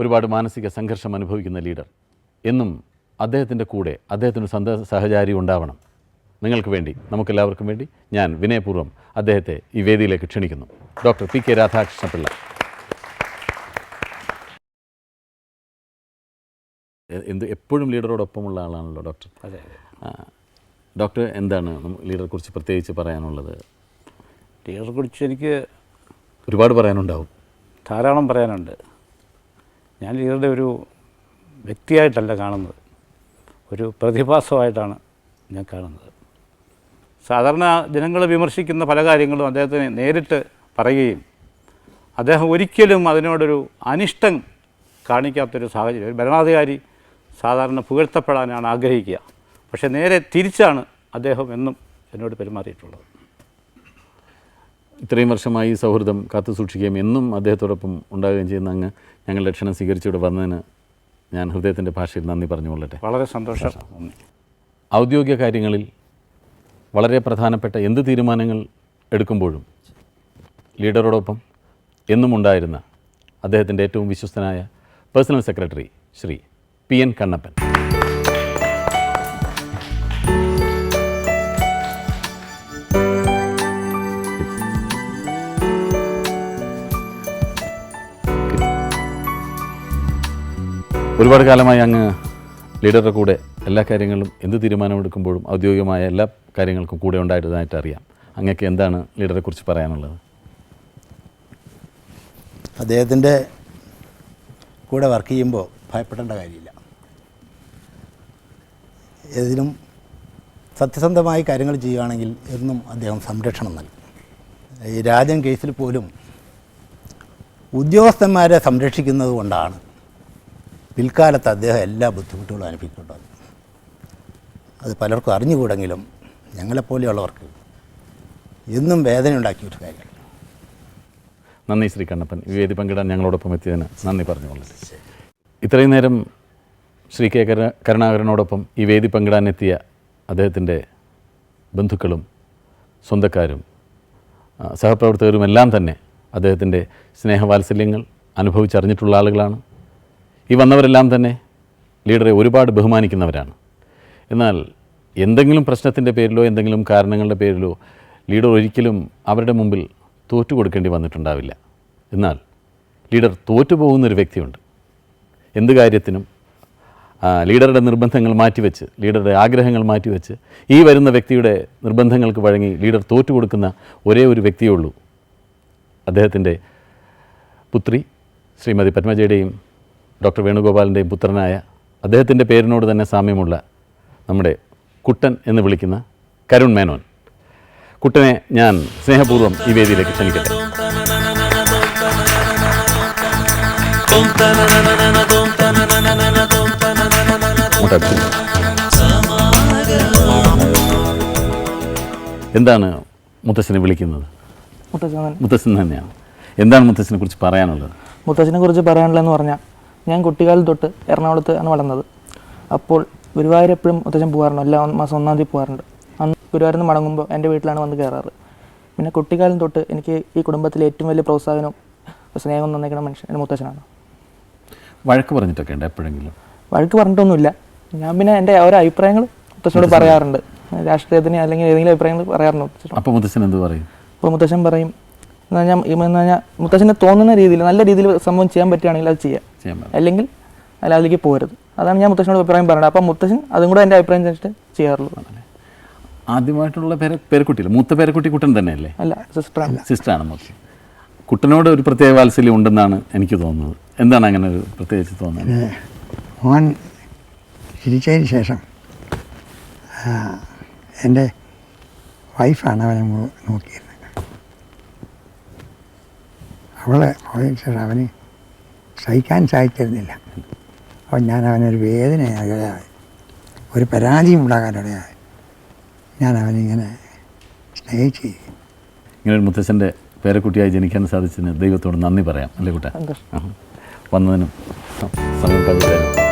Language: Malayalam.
ഒരുപാട് മാനസിക സംഘർഷം അനുഭവിക്കുന്ന ലീഡർ. എന്നും അദ്ദേഹത്തിന്റെ കൂടെ അദ്ദേഹത്തിന് സന്ത സഹചാരി ഉണ്ടാവണം. നിങ്ങൾക്ക് വേണ്ടി നമുക്കെല്ലാവർക്കും വേണ്ടി ഞാൻ വിനയപൂർവം അദ്ദേഹത്തെ ഈ വേദിയിലേക്ക് ക്ഷണിക്കുന്നു. Doctor P K Radhakrishnapillai. എന്ത് എപ്പോഴും ലീഡറോടൊപ്പമുള്ള ആളാണല്ലോ ഡോക്ടർ. അതെ ഡോക്ടർ എന്താണ് ലീഡറെ കുറിച്ച് പ്രത്യേകിച്ച് പറയാനുള്ളത്? ലീഡറെ കുറിച്ച് എനിക്ക് ഒരുപാട് പറയാനുണ്ടാവും. ധാരാളം പറയാനുണ്ട്. ഞാൻ ലീഡറുടെ ഒരു വ്യക്തിയായിട്ടല്ല കാണുന്നത്. ഒരു പ്രതിഭാസമായിട്ടാണ് ഞാൻ കാണുന്നത്. സാധാരണ ജനങ്ങൾ വിമർശിക്കുന്ന പല കാര്യങ്ങളും അദ്ദേഹത്തിന് നേരിട്ട് പറയുകയും അദ്ദേഹം ഒരിക്കലും അതിനോടൊരു അനിഷ്ടം കാണിക്കാത്തൊരു സാഹചര്യം ഒരു ഭരണാധികാരി സാധാരണ പുകഴ്ത്തപ്പെടാനാണ് ആഗ്രഹിക്കുക. പക്ഷേ നേരെ തിരിച്ചാണ് അദ്ദേഹം എന്നും എന്നോട് പെരുമാറിയിട്ടുള്ളത്. ഇത്രയും വർഷമായി ഈ സൗഹൃദം കാത്തു സൂക്ഷിക്കുകയും എന്നും അദ്ദേഹത്തോടൊപ്പം ഉണ്ടാകുകയും ചെയ്യുന്ന അങ്ങ് ഞങ്ങളുടെ ക്ഷണം സ്വീകരിച്ചിവിടെ വന്നതിന് ഞാൻ ഹൃദയത്തിന്റെ ഭാഷയിൽ നന്ദി പറഞ്ഞുകൊള്ളട്ടെ. വളരെ സന്തോഷം. ഔദ്യോഗിക കാര്യങ്ങളിൽ വളരെ പ്രധാനപ്പെട്ട എന്ത് തീരുമാനങ്ങൾ എടുക്കുമ്പോഴും ലീഡറോടൊപ്പം എന്നും ഉണ്ടായിരുന്ന അദ്ദേഹത്തിന്റെ ഏറ്റവും വിശ്വസ്തനായ personal secretary Shri P N Kannappan. ഒരുപാട് കാലമായി അങ്ങ് ലീഡറുടെ കൂടെ എല്ലാ കാര്യങ്ങളും എന്ത് തീരുമാനമെടുക്കുമ്പോഴും ഔദ്യോഗികമായ എല്ലാ കാര്യങ്ങൾക്കും കൂടെ ഉണ്ടായിരുന്നതായിട്ട് അറിയാം. അങ്ങക്ക് എന്താണ് ലീഡറെ കുറിച്ച് പറയാനുള്ളത്? അദ്ദേഹത്തിന്റെ കൂടെ വർക്ക് ചെയ്യുമ്പോൾ ഭയപ്പെടേണ്ട കാര്യമില്ല. ഏതിനും സത്യസന്ധമായി കാര്യങ്ങൾ ചെയ്യുകയാണെങ്കിൽ എന്നും അദ്ദേഹം സംരക്ഷണം നൽകും. ഈ രാജൻ കേസിൽ പോലും ഉദ്യോഗസ്ഥന്മാരെ സംരക്ഷിക്കുന്നത് കൊണ്ടാണ് പിൽക്കാലത്ത് അദ്ദേഹം എല്ലാ ബുദ്ധിമുട്ടുകളും അനുഭവിക്കേണ്ടത് അത് പലർക്കും അറിഞ്ഞുകൂടെങ്കിലും ഞങ്ങളെപ്പോലെയുള്ളവർക്ക് എന്നും വേദന ഉണ്ടാക്കിയൊരു കാര്യമാണ്. നന്ദി ശ്രീ കണ്ണപ്പൻ. ഈ വേദി പങ്കിടാൻ ഞങ്ങളോടൊപ്പം എത്തിയതിന് നന്ദി പറഞ്ഞുകൊള്ളു ഇത്രയും നേരം ശ്രീ കെ കര കരുണാകരനോടൊപ്പം ഈ വേദി പങ്കിടാൻ എത്തിയ അദ്ദേഹത്തിന്റെ ബന്ധുക്കളും സ്വന്തക്കാരും സഹപ്രവർത്തകരും എല്ലാം തന്നെ അദ്ദേഹത്തിന്റെ സ്നേഹവാത്സല്യങ്ങൾ അനുഭവിച്ചറിഞ്ഞിട്ടുള്ള ആളുകളാണ്. ഈ വന്നവരെല്ലാം തന്നെ ലീഡറെ ഒരുപാട് ബഹുമാനിക്കുന്നവരാണ്. എന്നാൽ എന്തെങ്കിലും പ്രശ്നത്തിന്റെ പേരിലോ എന്തെങ്കിലും കാരണങ്ങളുടെ പേരിലോ ലീഡർ ഒരിക്കലും അവരുടെ മുമ്പിൽ തോറ്റു കൊടുക്കേണ്ടി വന്നിട്ടുണ്ടാവില്ല. എന്നാൽ ലീഡർ തോറ്റുപോകുന്നൊരു വ്യക്തിയുണ്ട്. എന്ത് കാര്യത്തിനും ലീഡറുടെ നിർബന്ധങ്ങൾ മാറ്റിവെച്ച് ലീഡറുടെ ആഗ്രഹങ്ങൾ മാറ്റിവെച്ച് ഈ വരുന്ന വ്യക്തിയുടെ നിർബന്ധങ്ങൾക്ക് വഴങ്ങി ലീഡർ തോറ്റു കൊടുക്കുന്ന ഒരേ ഒരു വ്യക്തിയേ ഉള്ളൂ. അദ്ദേഹത്തിന്റെ പുത്രി ശ്രീമതി പത്മജയുടെയും ഡോക്ടർ വേണുഗോപാലിന്റെയും പുത്രനായ അദ്ദേഹത്തിന്റെ പേരിനോട് തന്നെ സാമ്യമുള്ള നമ്മുടെ കുട്ടൻ എന്ന് വിളിക്കുന്ന കരുൺ മേനോൻ. കുട്ടനെ ഞാൻ സ്നേഹപൂർവം ഈ വേദിയിലേക്ക് ക്ഷണിക്കട്ടെ. എന്താണ് മുത്തശ്ശനെ വിളിക്കുന്നത്? മുത്തശ്ശൻ മുത്തശ്ശൻ തന്നെയാണ്. എന്താണ് മുത്തശ്ശനെ കുറിച്ച് പറയാനുള്ളത്? മുത്തശ്ശനെ കുറിച്ച് പറയാനുള്ളതെന്ന് പറഞ്ഞാൽ ഞാൻ കുട്ടിക്കാലം തൊട്ട് എറണാകുളത്ത് ആണ് വളർന്നത്. അപ്പോൾ ഗുരുവായൂർ എപ്പോഴും മുത്തച്ഛൻ പോകാറുണ്ട്. എല്ലാ മാസം ഒന്നാം തീയതി പോകാറുണ്ട്. അന്ന് ഗുരുവായൂരിൽ നിന്ന് മടങ്ങുമ്പോൾ എന്റെ വീട്ടിലാണ് വന്ന് കയറാറ്. പിന്നെ കുട്ടിക്കാലം തൊട്ട് എനിക്ക് ഈ കുടുംബത്തിലെ ഏറ്റവും വലിയ പ്രോത്സാഹനവും സ്നേഹം തന്നേക്കുന്ന മനുഷ്യൻ എന്റെ മുത്തച്ഛനാണ്. വഴക്ക് പറഞ്ഞിട്ടൊക്കെ ഉണ്ട് എപ്പോഴെങ്കിലും? വഴക്ക് പറഞ്ഞിട്ടൊന്നുമില്ല. ഞാൻ പിന്നെ എന്റെ ഓരോ അഭിപ്രായങ്ങൾ മുത്തച്ഛനോട് പറയാറുണ്ട്. രാഷ്ട്രീയത്തിന് അല്ലെങ്കിൽ ഏതെങ്കിലും അഭിപ്രായങ്ങൾ പറയാറുണ്ട് അപ്പോൾ മുത്തശ്ശൻ എന്ത് പറയും? അപ്പോൾ മുത്തച്ഛൻ പറയും എന്ന് പറഞ്ഞാൽ എന്ന് പറഞ്ഞാൽ മുത്തച്ഛന് തോന്നുന്ന രീതിയിൽ നല്ല രീതിയിൽ സംഭവം ചെയ്യാൻ പറ്റുകയാണെങ്കിൽ അത് ചെയ്യാം. അല്ലെങ്കിൽ അല്ലാതിലേക്ക് പോരുത്. അതാണ് ഞാൻ മുത്തശ്ശനോട് അഭിപ്രായം പറയുന്നത് അപ്പം മുത്തശ്ശൻ അതും കൂടെ എന്റെ അഭിപ്രായം വെച്ചിട്ട് ചെയ്യാറുള്ളൂ. ആദ്യമായിട്ടുള്ള പേര പേരക്കുട്ടിയില്ല? മൂത്ത പേരക്കുട്ടി കുട്ടൻ തന്നെയല്ലേ? അല്ല സിസ്റ്ററാണ് സിസ്റ്ററാണ് മൂത്ത കുട്ടനോട് ഒരു പ്രത്യേക വാത്സല്യം ഉണ്ടെന്നാണ് എനിക്ക് തോന്നുന്നത്. എന്താണ് അങ്ങനെ ഒരു പ്രത്യേകിച്ച് തോന്നുന്നത്? മോൻ ചിരിച്ചതിന് ശേഷം എന്റെ വൈഫാണ് അവനെ നോക്കിയിരുന്നത്. അവളെ പോയതിന് ശേഷം അവന് സഹിക്കാൻ സാധിച്ചിരുന്നില്ല. അപ്പോൾ ഞാൻ അവനൊരു വേദനയായി ഒരു പരാതിയും ഉണ്ടാകാനിടയായി. ഞാൻ അവനിങ്ങനെ സ്നേഹിച്ചു. ഇങ്ങനെ ഒരു മുത്തശ്ശന്റെ പേരക്കുട്ടിയായി ജനിക്കാൻ സാധിച്ചതിന് ദൈവത്തോട് നന്ദി പറയാം. അല്ലേ കുട്ടാ? വന്നതിനും സമയം